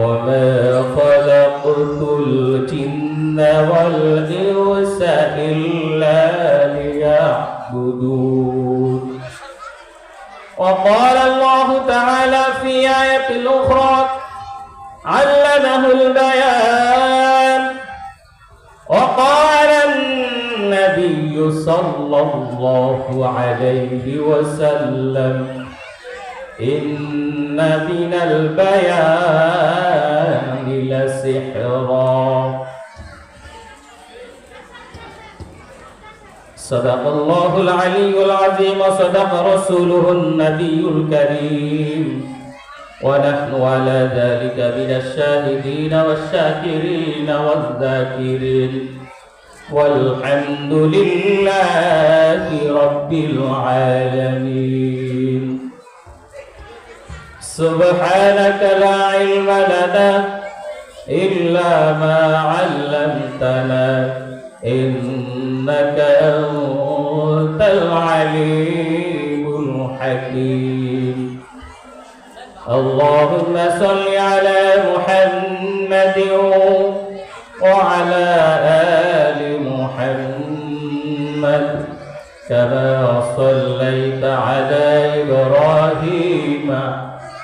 وما خلقت الجن والإنس إلا ليعبدون وقال الله تعالى في آية أخرى علمه البيان وقال النبي صلى الله عليه وسلم إن من البيان لسحرا. صدق الله العلي العظيم وصدق رسوله النبي الكريم. ونحن على ذلك من الشاهدين والشاكرين والذاكرين. والحمد لله رب العالمين. سبحانك لا علم لنا إلا ما علمتنا إنك أنت العليم الحكيم. اللهم صل على محمد وعلى آل محمد كما صليت على إبراهيم.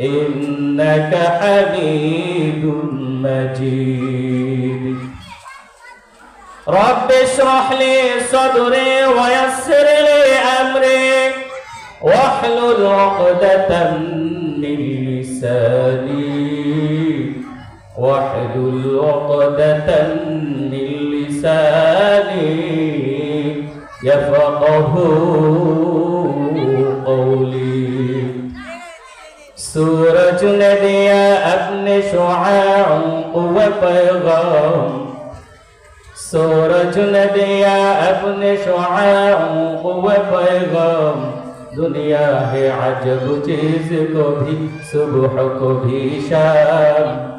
إنك حميد مجيد. رب اشرح لي صدري ويسر لي أمري واحلل عقدة من لساني واحلل عقدة من لساني يفقه सूरज ने दिया अपने पैगाम। सूरज ने दिया अपने पैगाम। दुनिया है अजब चीज़ को भी, सुबह को भी शाम।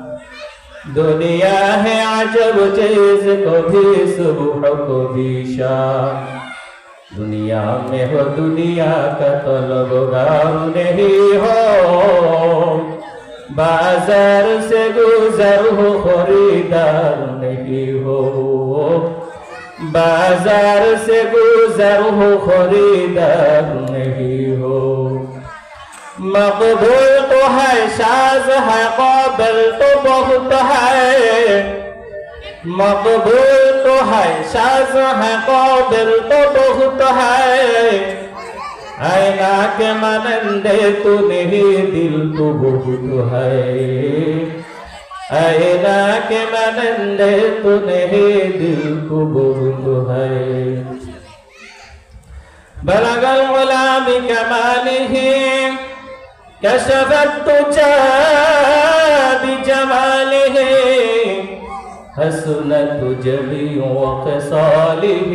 दुनिया है अजब चीज़ को भी, सुबह को भी शाम। दुनिया में हो दुनिया का तलबगार नहीं हो बाजार से गुजर हो खरीदार नहीं हो बाजार से गुजर हो खरीदार नहीं हो मकबूल तो है शाज है काबिल तो बहुत है मकबूल तो है शाह है काबिल तो बहुत है ऐना के मनंदे तू नहीं दिल तो बहुत है ऐना के मनंदे तू नहीं दिल तो बहुत है बलग गुलाम कमालिह कशफत तुझा बिजमालिह حسنت جميع وخصاله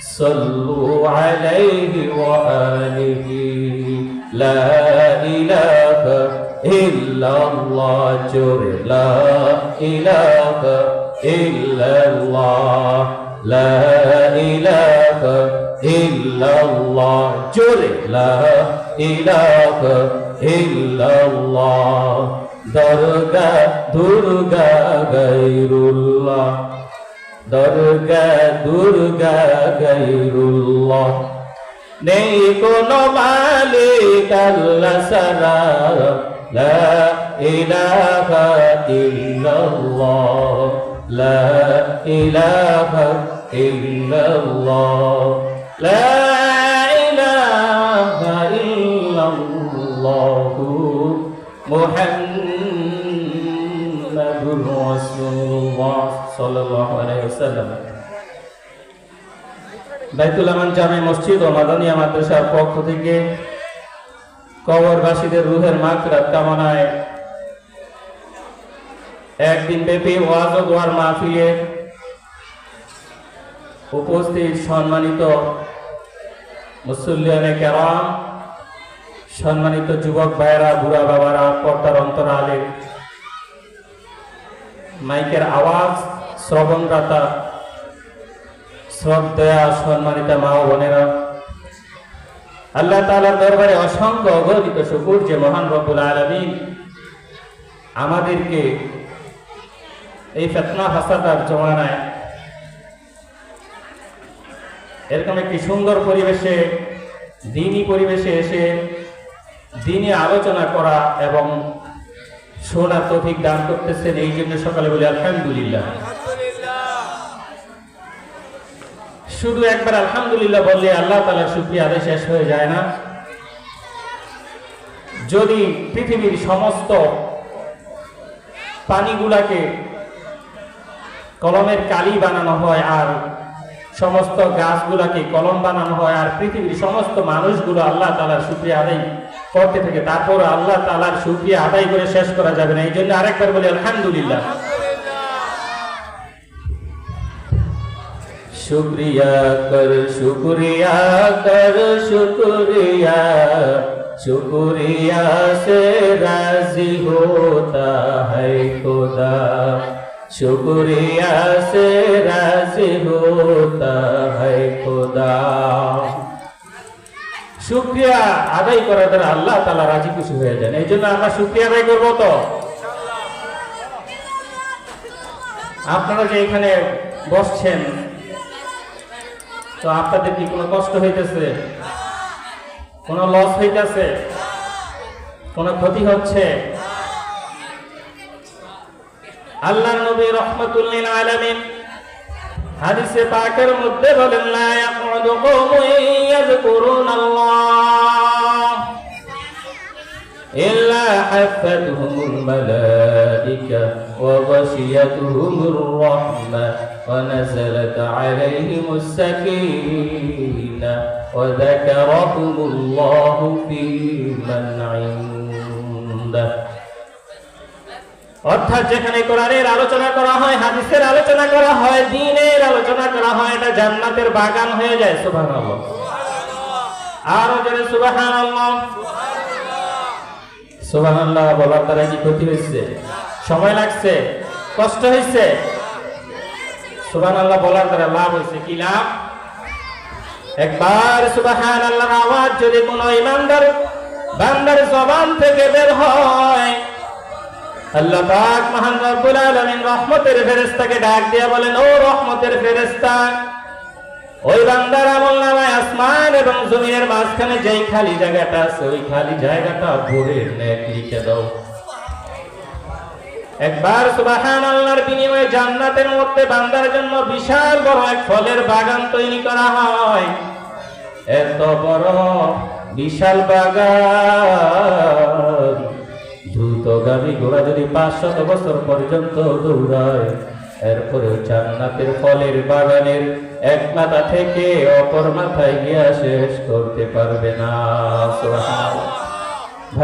صلوا عليه وآله. لا إله إلا الله. جر لا إله إلا الله. لا إله إلا الله. جر لا إله إلا الله. দরগা, দুর্গা গৈরুল্লাহ দরগা, দুর্গা গৈরুল্লাহ নেই কোন মালিক আল্লাহ সারা লা ইলাহা ইল্লাল্লাহ। লা ইলাহা ইল্লাল্লাহ। লা ইলাহা ইল্লাল্লাহ। মুহাম্মাদুর আমান জামে মসজিদ ও মাদানিয়া মাদ্রাসার পক্ষ থেকে কবরবাসীদের রুহের মাগফিরাত কামনায় একদিন ব্যাপী ওয়াজ ও দোয়ার মাহফিলে উপস্থিত সম্মানিত মুসল্লিয়ানে কেরাম, সম্মানিত যুবক ভাইয়েরা, বুড়া বাবারা, পর্দার অন্তরালে মাইকের আওয়াজ শ্রবণদাতা শ্রদ্ধা সম্মানিত মা ও বোনেরা, আল্লাহ তাআলার দরবারে অসংখ্য অগণিত শুকুর যে মহান রব্বুল আলামিন আমাদেরকে এই ফেতনা হাসাদার জমানায় এরকম একটি সুন্দর পরিবেশে দিনই পরিবেশে এসে দিনে আলোচনা করা এবং শোনার তৌফিক দান করতেছেন, এই জন্য সকালে বলি আলহামদুলিল্লাহ। শুধু একবার আলহামদুলিল্লাহ বললে আল্লাহ তালা শুক্রিয়া আদেশ শেষ হয়ে যায় না। যদি পৃথিবীর সমস্ত পানিগুলাকে কলমের কালি বানানো হয় আর সমস্ত গাছগুলাকে কলম বানানো হয় আর পৃথিবীর সমস্ত মানুষগুলো আল্লাহ তালার শুক্রিয়া আদায় করতে থাকে তারপর আল্লাহ তালার শুক্রিয়া আদায় করে শেষ করা যাবে না। এই জন্য আরেকবার বলি, আলহামদুলিল্লাহ। शुक्रिया कर शुक्रिया कर शुक्रिया शुक्रिया से राजी होता है खुदा शुक्रिया से राजी होता है खुदा শুক্রিয়া আদায় করার দ্বারা আল্লাহ তালা রাজি খুশি হয়ে যান এই জন্য আমরা শুক্রিয়া আদায় করবো তো আপনারা যে এখানে বসছেন তো আপনাদের কি কোনো কষ্ট হইতেছে? কোনো লস হইতেছে? কোনো ক্ষতি হচ্ছে? আল্লাহ নবী রহমাতুল্লিল আলামিন হাদিসে পাকের মধ্যে বলেন, লা ইয়াকুদু কওমুন ইয়াযকুরুনাল্লাহ। حفتهم الملائكة وغشيتهم الرحمة ونزلت عليهم السكينة وذكرهم الله في من عنده অর্থাৎ যেখানে কোরআনের আলোচনা করা হয় হাদিসের আলোচনা করা হয় দিনের আলোচনা করা হয় এটা জান্নাতের বাগান হয়ে যায় সুবহানাল্লাহ আরো জোরে সুবহানাল্লাহ সুবহানাল্লাহ বলার দ্বারা কি ক্ষতি হয়েছে? সময় লাগছে? কষ্ট হয়েছে? সুবহানাল্লাহ, বলার দ্বারা লাভ হয়েছে। কি লাভ? একবার সুবহানাল্লাহর আওয়াজ যদি কোন ইমানদার বান্দার জবান থেকে বের হয়, আল্লাহ পাক মহান রহমতের ফেরেশতাকে ডাক দিয়ে বলেন, ও রহমতের ফেরেশতা ওই বান্দার আমল নামায় আসমান এবং জমিনের মাঝখানে যেই খালি জায়গাটা আছে, ওই খালি জায়গাটা ভরে নেক লিখে দাও। একবার সুবাহান আল্লাহর বিনিময়ে জান্নাতের মধ্যে বান্দার জন্য বিশাল বড় এক ফলের বাগান তৈরি করা হয়। এত বড় বিশাল বাগান। দ্রুতগামী ঘোড়া যদি পাঁচশত বছর পর্যন্ত দৌড়ায় এরপরে জান্নাতের ফলের বাগানের এক মাথা থেকে অপর মাথায় গিয়া শেষ করতে পারবে না।